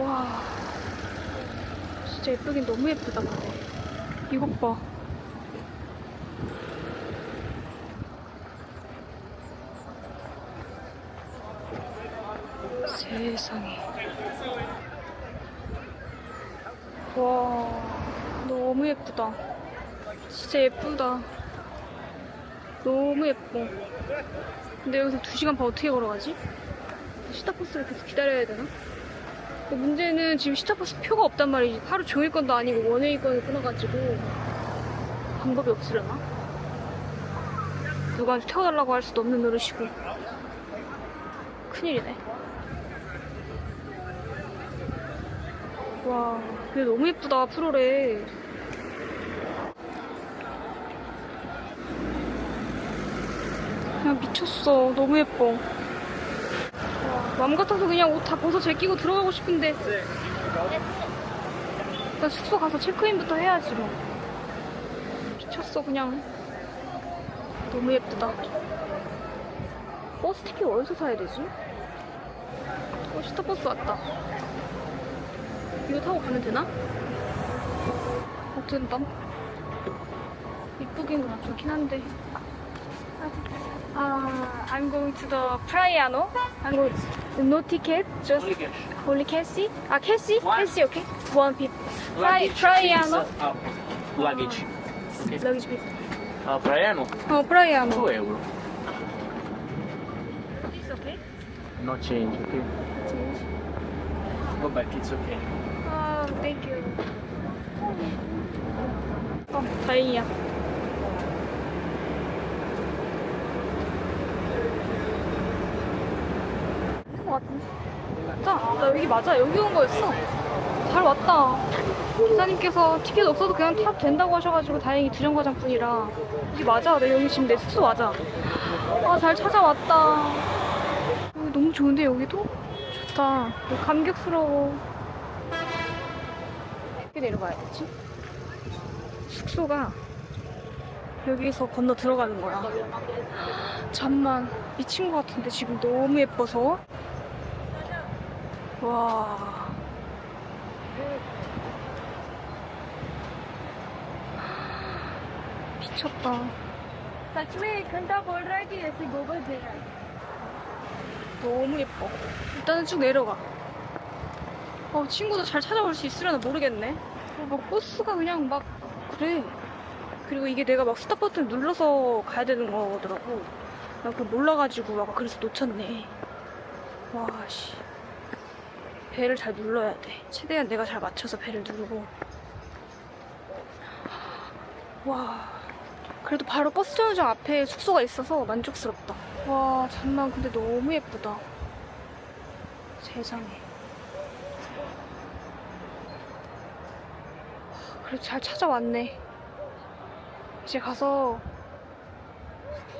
와. 진짜 예쁘긴 너무 예쁘다, 근데. 이것 봐. 세상에. 와, 너무 예쁘다. 진짜 예쁘다. 너무 예뻐. 근데 여기서 2시간 반 어떻게 걸어가지? 시타버스를 계속 기다려야 되나? 문제는 지금 시타버스 표가 없단 말이지. 하루 종일 건도 아니고 원웨이 건을 끊어가지고 방법이 없으려나? 누구한테 태워달라고 할 수도 없는 노릇이고 큰일이네. 와, 근데 너무 예쁘다, 프로레. 그냥 미쳤어. 너무 예뻐. 와, 마음 같아서 그냥 옷 다 벗어 제끼고 들어가고 싶은데. 일단 숙소 가서 체크인부터 해야지 뭐. 미쳤어, 그냥. 너무 예쁘다. 버스 티켓 어디서 사야 되지? 어, 시타버스 왔다. 이거 타고 가면 되나? 어쩐다. 이쁘긴 좋긴 한데. 아, I'm going to the Praiano. I'm going to no ticket, just Only cash. only Cassie. Ah, Cassie? One. Cassie, okay. One people. Pri Luggage, Praiano. please, uh, luggage. Luggage, please. Uh, Praiano, Oh, Praiano. 2 euro. This okay? No change, okay? Change. Go back, it's okay. Oh, thank you. 어, 다행이야. 있는 것 같은데. 맞아. 나 여기 맞아. 여기 온 거였어. 잘 왔다. 기사님께서 티켓 없어도 그냥 타도 된다고 하셔가지고 다행히 두 정거장뿐이라 여기 맞아. 나 여기 지금 내 숙소 맞아. 아, 잘 찾아왔다. 여기 너무 좋은데 여기도? 좋다. 여기 감격스러워. 어떻게 내려가야 되지? 숙소가 여기서 건너 들어가는 거야. 잠만 미친 것 같은데 지금 너무 예뻐서. 와. 미쳤다. सच में एक घंटा बोल रहा है कि ऐसे गोबर दे रहा है 너무 예뻐. 일단은 쭉 내려가. 어, 친구도 잘 찾아올 수 있으려나 모르겠네. 어, 막 버스가 그냥 막 그래. 그리고 이게 내가 막 스탑 버튼 눌러서 가야 되는 거더라고. 나 그거 몰라가지고 막 그래서 놓쳤네. 와, 씨. 배를 잘 눌러야 돼. 최대한 내가 잘 맞춰서 배를 누르고. 와. 그래도 바로 버스 정류장 앞에 숙소가 있어서 만족스럽다. 와, 잠만 근데 너무 예쁘다. 세상에. 그래도 잘 찾아왔네. 이제 가서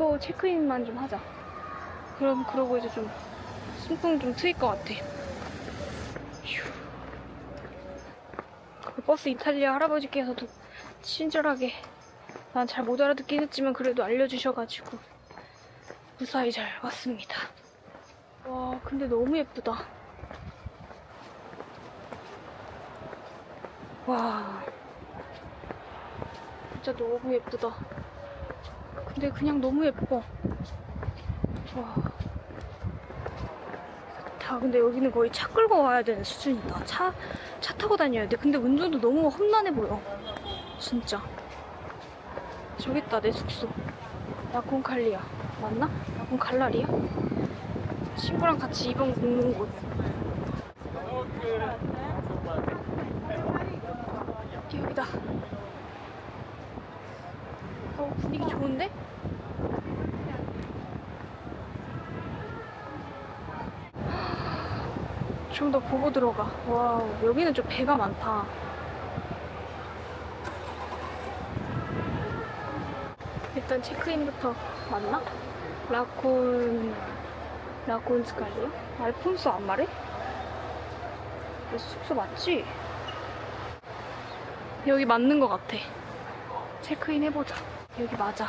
숙소 체크인만 좀 하자. 그럼 그러고 이제 좀 숨통 좀 트일 것 같아. 휴. 그 버스 이탈리아 할아버지께서도 친절하게 난 잘 못 알아듣긴 했지만 그래도 알려주셔가지고 무사히 잘 왔습니다. 와, 근데 너무 예쁘다. 와, 진짜 너무 예쁘다. 근데 그냥 너무 예뻐. 와. 다 근데 여기는 거의 차 끌고 와야 되는 수준이다. 차, 차 타고 다녀야 돼. 근데 운전도 너무 험난해 보여. 진짜. 저기 있다, 내 숙소. 라콘칼리아. 맞나? 라콘칼라리아? 친구랑 같이 이번 묵는 곳. 여기다. 어, 분위기 좋은데? 좀 더 보고 들어가. 와, 여기는 좀 배가 많다. 일단 체크인부터 맞나? 라콘 라콘 스칼리요? 알폰소 안 말해? 내 숙소 맞지? 여기 맞는 것 같아. 체크인 해보자. 여기 맞아.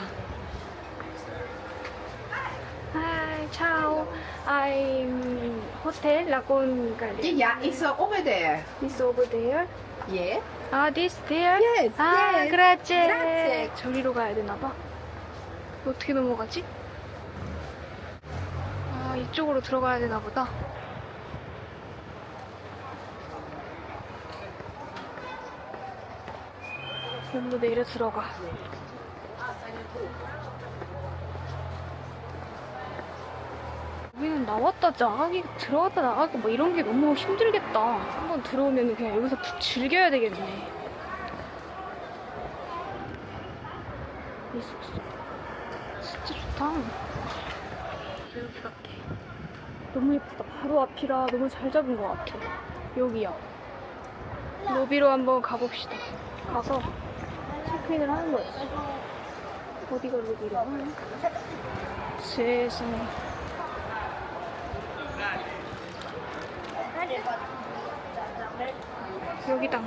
하이. Ciao. I'm hotel Lagoon Gallery. Yeah, it's uh, over there. This over there. Yeah. 아, this there? Yes, 아, yes. 그라제. Grazie. 저리로 가야 되나 봐. 어떻게 넘어가지? 아, 이쪽으로 들어가야 되나 보다. 전부 내려 들어가. 여기는 나왔다 나가기, 들어갔다 나가기 뭐 이런 게 너무 힘들겠다. 한번 들어오면 그냥 여기서 푹 즐겨야 되겠네. 이 숙소. 진짜 좋다. 여기 같아. 너무 예쁘다. 바로 앞이라 너무 잘 잡은 것 같아. 여기야. 로비로 한번 가봅시다. 가서 체크인을 하는 거지. 어디가 하나? 세상에. 여기다.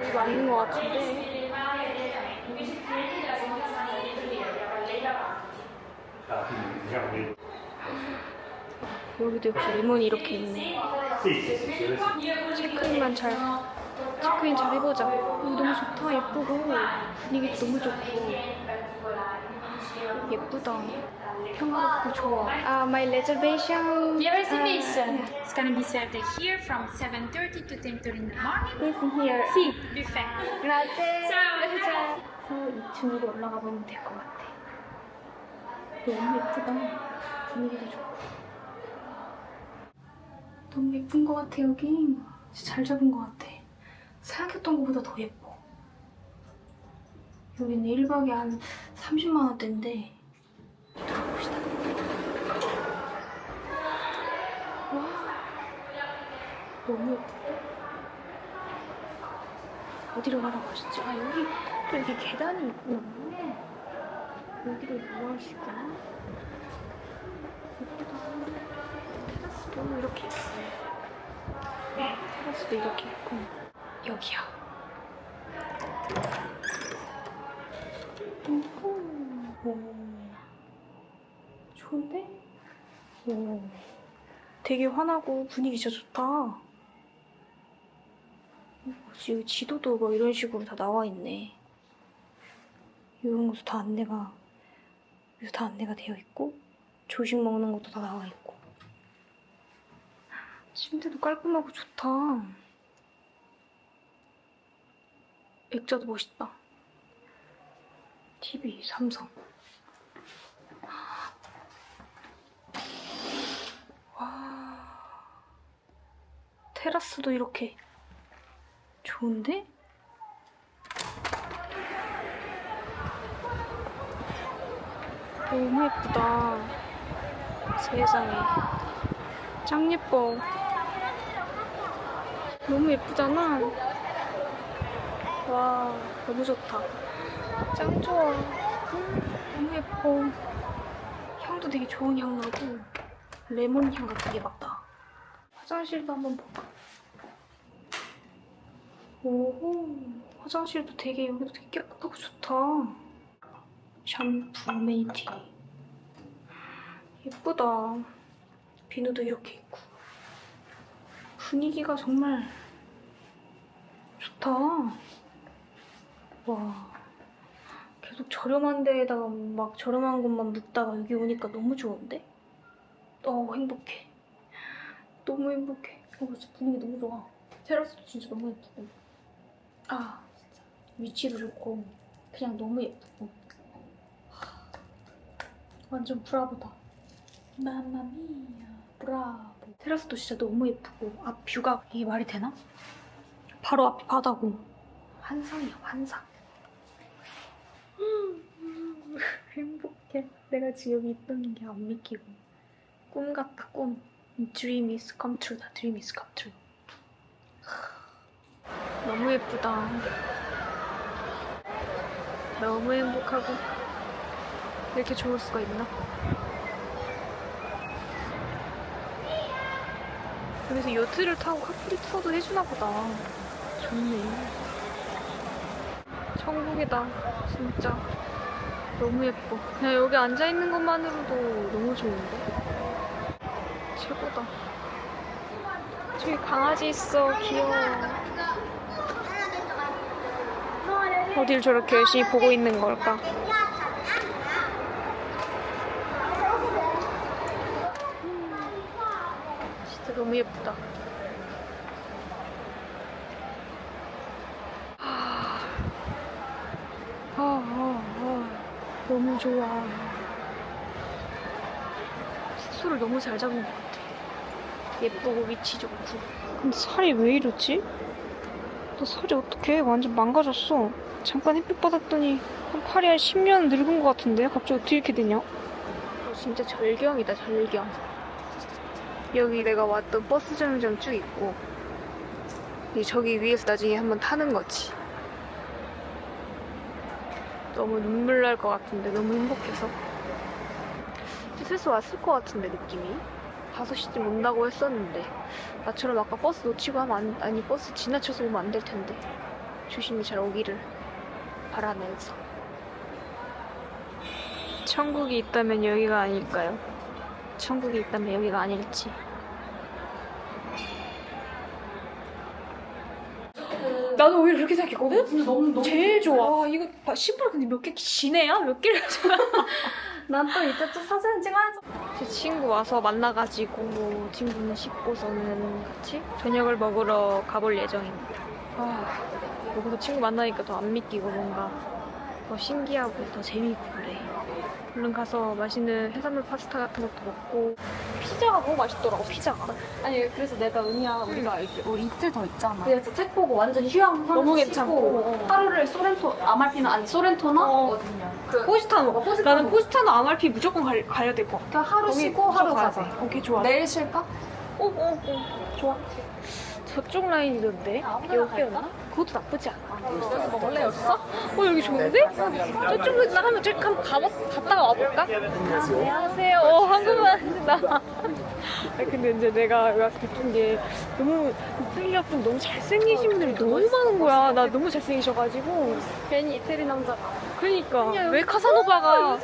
여기 맞는 것 같은데. 여기도 역시 레몬이 이렇게 있네. 체크인만 잘, 체크인 잘 해보자. 여기 너무 좋다. 예쁘고. 분위기 너무 좋고. 예쁘다. 평화롭고 좋아. 아, my reservation. Your reservation is gonna be served here from 7.30 to 10.30 in the morning. is here. See, buffet. grazie. Ciao. ciao. 2층으로 올라가 보면 될 것 같아. 너무 예쁘다. 분위기도 좋고. 너무 예쁜 것 같아, 여기. 진짜 잘 잡은 것 같아. 생각했던 것보다 더 예뻐. 여기는 1박에 한 30만 원대인데. 들어봅시다. 와. 너무 예쁘다. 어디로 가라고 하셨지? 아 여기 또 이렇게 계단이 있구나. 여기로 올라갈 수 있구나. 예쁘다. 테라스도 이렇게 있어. 테라스도 이렇게 있고 여기야. 되게 환하고 분위기 진짜 좋다. 지금 지도도 뭐 이런 식으로 다 나와 있네. 이런 것도 다 안내가 여기서 다 안내가 되어 있고 조식 먹는 것도 다 나와 있고 침대도 깔끔하고 좋다. 액자도 멋있다. TV 삼성. 테라스도 이렇게 좋은데? 너무 예쁘다. 세상에. 짱 예뻐. 너무 예쁘잖아. 와, 너무 좋다. 짱 좋아. 음, 너무 예뻐. 향도 되게 좋은 향 나고, 레몬 향 같은 게 막 나. 화장실도 한번 볼까? 오, 화장실도 되게 여기도 되게 깨끗하고 좋다. 샴푸 메이티. 예쁘다. 비누도 이렇게 있고. 분위기가 정말 좋다. 와. 계속 저렴한 데에다가 막 저렴한 곳만 묵다가 여기 오니까 너무 좋은데? 어, 행복해. 너무 행복해. 어, 진짜 분위기 너무 좋아. 테라스도 진짜 너무 예쁘고. 아, 진짜. 위치도 좋고, 그냥 너무 예쁘고. 하, 완전 브라보다. 마마미야, 브라보. 테라스도 진짜 너무 예쁘고, 앞 뷰가 이게 말이 되나? 바로 앞이 바다고. 환상이야, 환상. 음, 행복해. 내가 지금 있다는 게안 믿기고. 꿈 같다, 꿈. Dream is come true다, dream is come true. 너무 예쁘다. 너무 행복하고 이렇게 좋을 수가 있나? 여기서 요트를 타고 카프리 투어도 해주나 보다. 좋네. 천국이다, 진짜. 너무 예뻐. 그냥 여기 앉아 있는 것만으로도 너무 좋은데. 최고다. 저기 강아지 있어. 귀여워. 어딜 저렇게 열심히 보고 있는 걸까? 진짜 너무 예쁘다. 아, 아, 아, 너무 좋아. 숙소를 너무 잘 잡은 것 같아. 예쁘고 위치 좋고. 근데 살이 왜 이러지? 너 살이 어떻게 완전 망가졌어. 잠깐 햇빛 받았더니 한 팔이 한 10년 늙은 것 같은데 갑자기 어떻게 이렇게 되냐? 어, 진짜 절경이다 절경. 여기 내가 왔던 버스 정류장 쭉 있고 이 저기 위에서 나중에 한번 타는 거지. 너무 눈물 날 것 같은데 너무 행복해서 슬슬 왔을 것 같은데 느낌이 5시쯤 온다고 했었는데 나처럼 아까 버스 놓치고 하면 안, 아니 버스 지나쳐서 오면 안 될 텐데 조심히 잘 오기를 바라면서 천국이 있다면 여기가 아닐까요? 천국이 있다면 여기가 아닐지 나도 오히려 그렇게 생각했거든? 너무, 제일 좋아. 와, 이거 봐, 신발 근데 몇 개 지네야? 몇 개를 가져가? 난또 이제 또 사진 찍어야지. 제 친구 와서 만나가지고 뭐 친구는 씻고서는 같이 저녁을 먹으러 가볼 예정입니다. 아, 여기서 친구 만나니까 더 안 믿기고 뭔가 더 신기하고 더 재미있고 그래. 얼른 가서 맛있는 해산물 파스타 같은 것도 먹고 피자가 너무 맛있더라고 피자가. 아니 그래서 내가 은희야 우리가 이렇게 우리 이틀 더 있잖아. 그래서 책 보고 완전 휴양 너무 괜찮고. 하루를 소렌토 아말피나 아니 소렌토나 어. 어디냐. 그 포지타노. 포지타노. 나는 포지타노 아말피 무조건 가, 가야 될 것 같아. 그러니까 하루 쉬고 하루 가야 가자. 돼. 오케이 좋아. 내일 쉴까? 어, 어, 어. 좋아. 저쪽 라인이던데? 여기였나? 그것도 나쁘지 않아. 먹을래 여기서? 어, 여기 좋은데? 저쪽으로 나가면 저기 한번 가봐, 갔다가 와볼까? 안녕하세요. 어, 한국말 하신다. 근데 이제 내가 여기 와서 느낀 게 너무 이탈리아분 너무 잘생기신 분들이 너무 많은 거야. 나 너무 잘생기셔가지고. 괜히 이태리 남자가. 그러니까. 왜 카사노바가.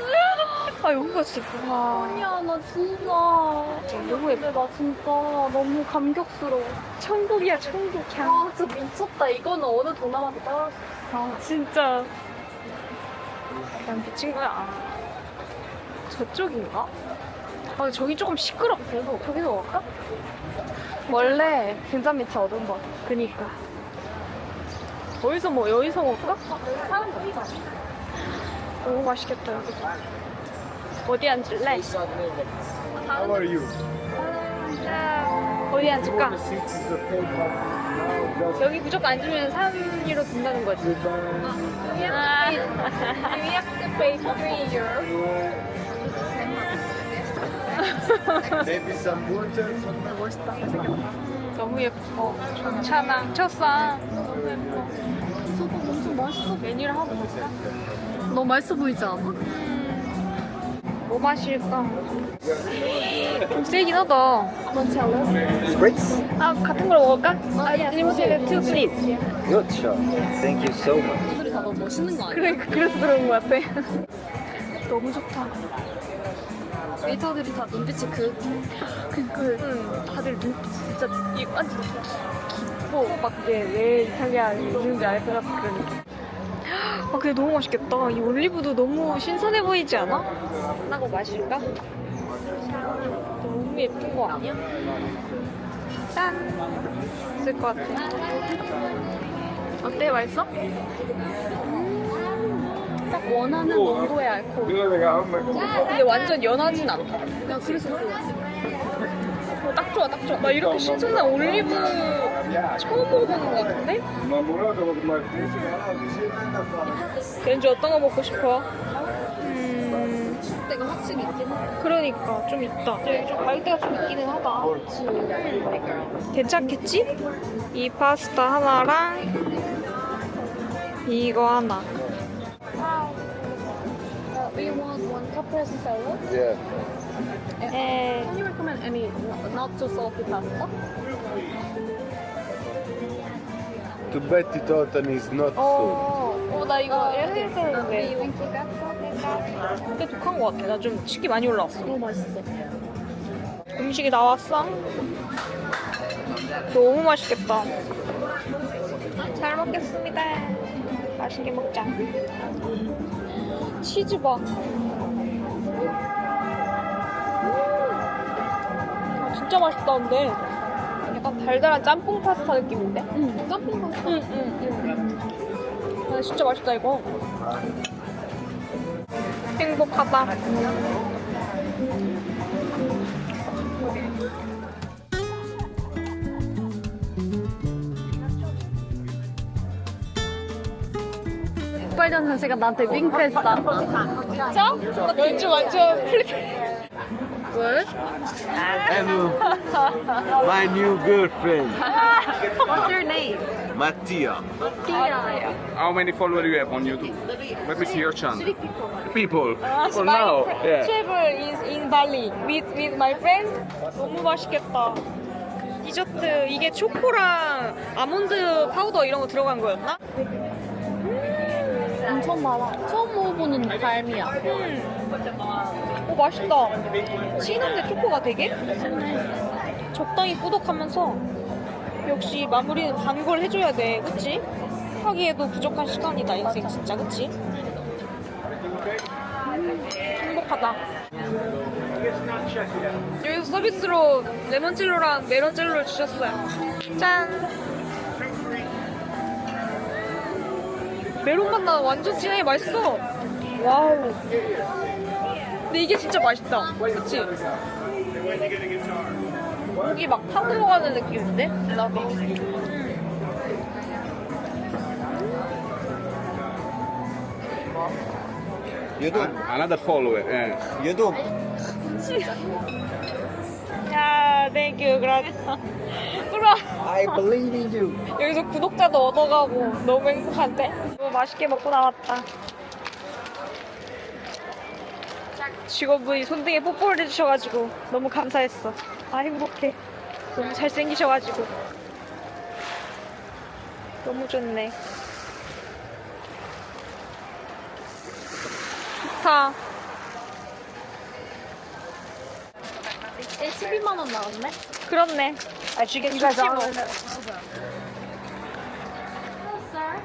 아, 여기가 진짜 와. 아니야 나 진짜. 너무 예뻐. 근데 나 진짜 너무 감격스러워. 천국이야, 천국. 그냥. 아 진짜 미쳤다. 이거는 어느 동남아도 따라올 수 없어. 아, 진짜. 난 미친 거야. 저쪽인가? 아, 저기 조금 시끄럽고. 저기서 갈까? 원래 등잔밑이 어두운 거. 그니까. 어디서 뭐, 여기서 먹을까? 사람 없잖아. 너무 맛있겠다, 여기. 어디 앉을래? How are you? 어디 앉을까? 여기 무조건 앉으면 3위로 든다는 거지. 아. We have to pay 3 euro. maybe some water. 멋있다. 너무 예뻐. 좋잖아. 첫상. 너무 예뻐. 저거 엄청 맛있어. 메뉴를 하고 볼까? 너무 맛있어 보이지 않아? 뭐 마실까? 좀 세긴 하다. 뭔지 알아? Spritz? 아, 같은 걸 먹을까? 아, 리모델레 투 플리즈. Good shot. Thank you so much. 다 너무 멋있는 거 아니야? 그래, 그래서 들어온 것 같아. 너무 좋다. 웨이터들이 다 눈빛이 그 그, 응, 다들 눈 진짜 이 완전 깊고 막 이게 왜 이탈리아 있는지 알 것 같은 그런 느낌. 아, 근데 너무 맛있겠다. 이 올리브도 너무 신선해 보이지 않아? 하나고 마실까? 너무 예쁜 거 아니야? 짠! 있을 것 같아. 어때? 맛있어? 딱 원하는 농도의 알코올. 근데 완전 연하진 않다. 야 그래서 좋아. 어, 딱 좋아, 딱 좋아. 나 이렇게 신선한 올리브 처음 먹어보는 것 같은데? 왠지 어떤 거 먹고 싶어? 음, 때가 확실히 있긴 해. 그러니까 좀 있다. 여기 좀 가격대가 좀 있기는 하다. 괜찮겠지? 이 파스타 하나랑 이거 하나. Do you want one caprese salad? Yeah. 에, Can you recommend any not too salty pasta? To Betty Totten is not. 어, 어, 나 이거 이렇게 했었는데. 꽤 독한 것 같아. 나 좀 치기 많이 올라왔어. 너무 맛있어. 음식이 나왔어? 너무 맛있겠다. 잘 먹겠습니다. 맛있게 먹자. 치즈 봐. 음. 아, 진짜 맛있다, 근데. 약간 달달한 짬뽕 파스타 느낌인데? 응, 짬뽕 맛있어. 응, 응, 응. 아, 진짜 맛있다, 이거. 행복하다. 빨전 선생가 나한테 윙크했어. 진짜? 연주 완전 플립. 왜? Hello, my new girlfriend, What's your name? Mattia. 티야. How many followers do you have on YouTube? Let me see your channel. People. For now. Yeah. travel is in Bali with with my friend. 너무 맛있겠다. 디저트 이게 초코랑 아몬드 파우더 이런 거 들어간 거였나? 엄청 많아. 처음 먹어보는 발미야. 음. 오 맛있다. 진한데 초코가 되게 적당히 꾸덕하면서 역시 마무리는 단걸 해줘야 돼, 그치? 하기에도 부족한 시간이다 인생 진짜, 그치? 음, 행복하다. 여기서 서비스로 레몬젤로랑 메론젤로를 주셨어요. 짠! 메론 맛나 완전 진하게 맛있어. 와우. 근데 이게 진짜 맛있다. 그치? 고기 막타 들어가는 느낌인데? 나도. YouTube, Another follower. Yeah. YouTube. 야, 땡큐. 그럼. I believe in you. 여기서 구독자도 얻어가고 너무 행복한데? 너무 맛있게 먹고 나왔다. 직원분이 손등에 뽀뽀를 해주셔가지고 너무 감사했어. 아 행복해. 너무 잘생기셔가지고 너무 좋네. 좋다. 12만 원 나왔네. 그렇네. 아 주겠지 뭐. Sir,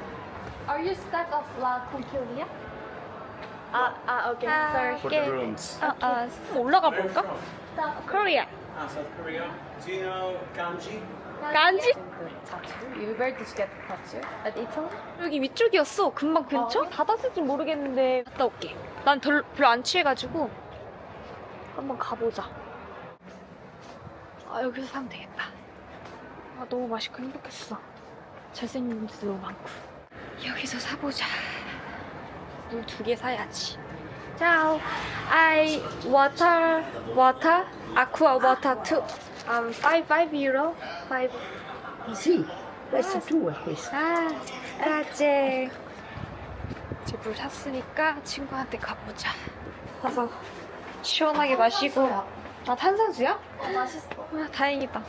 are you staff of La Concordia? 아, 아, 오케이. Sorry. For the rooms. 아, 아, 올라가 볼까? 코리아. Ah, South Korea. Do you know kanji? 간지? You where did you get the tattoo? At Italy? 여기 위쪽이었어. 금방 근처? 닫았을지 모르겠는데 갔다 올게. 난 별, 별로 안 취해가지고 한번 가보자. 아 여기서 사면 되겠다. 아 너무 맛있고 행복했어. 잘생긴 분들도 너무 많고. 여기서 사보자. 물 두 개 사야지. 자, I water water aqua water two. Um, five five euro. Five. Sì, questo è questo. 아, 라제. 이제 물 샀으니까 친구한테 가보자. 가서 시원하게 마시고. 아, 탄산수야? 맛있어. 아, 다행이다.